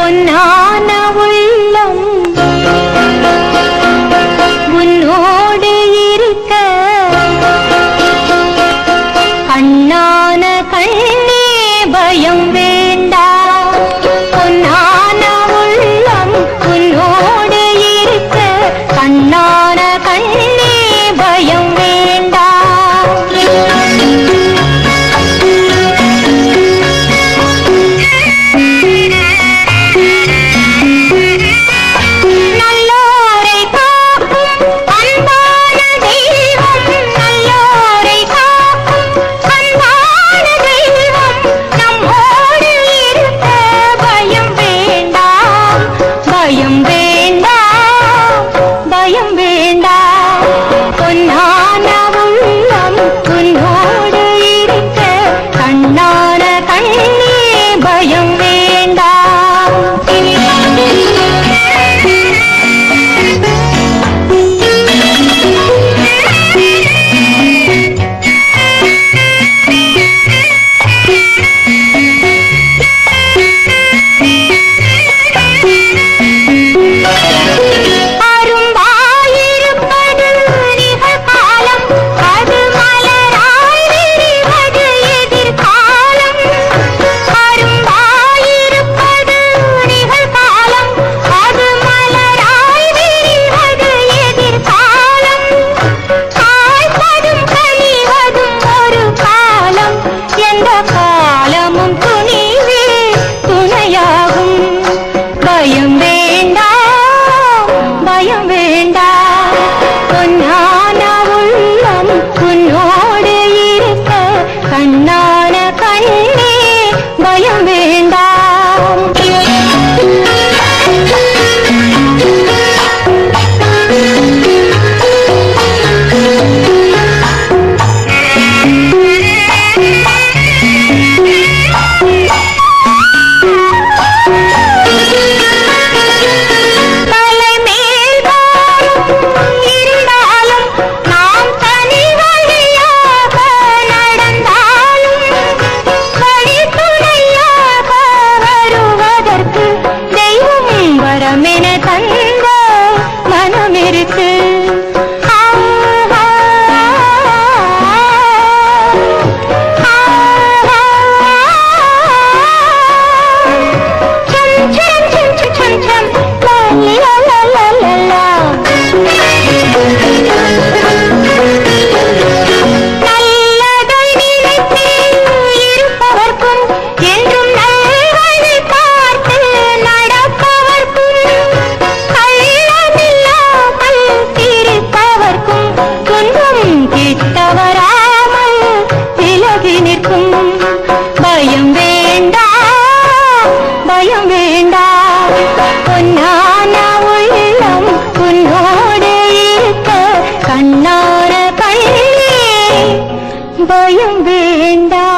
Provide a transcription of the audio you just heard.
പൊന്നാനവും मेरा இருக்கும். பயம் வேண்டா பயம் வேண்டா. பொன்னான உள்ளம் உன்னோடு இருக்க. கண்ணார பயம் வேண்டா.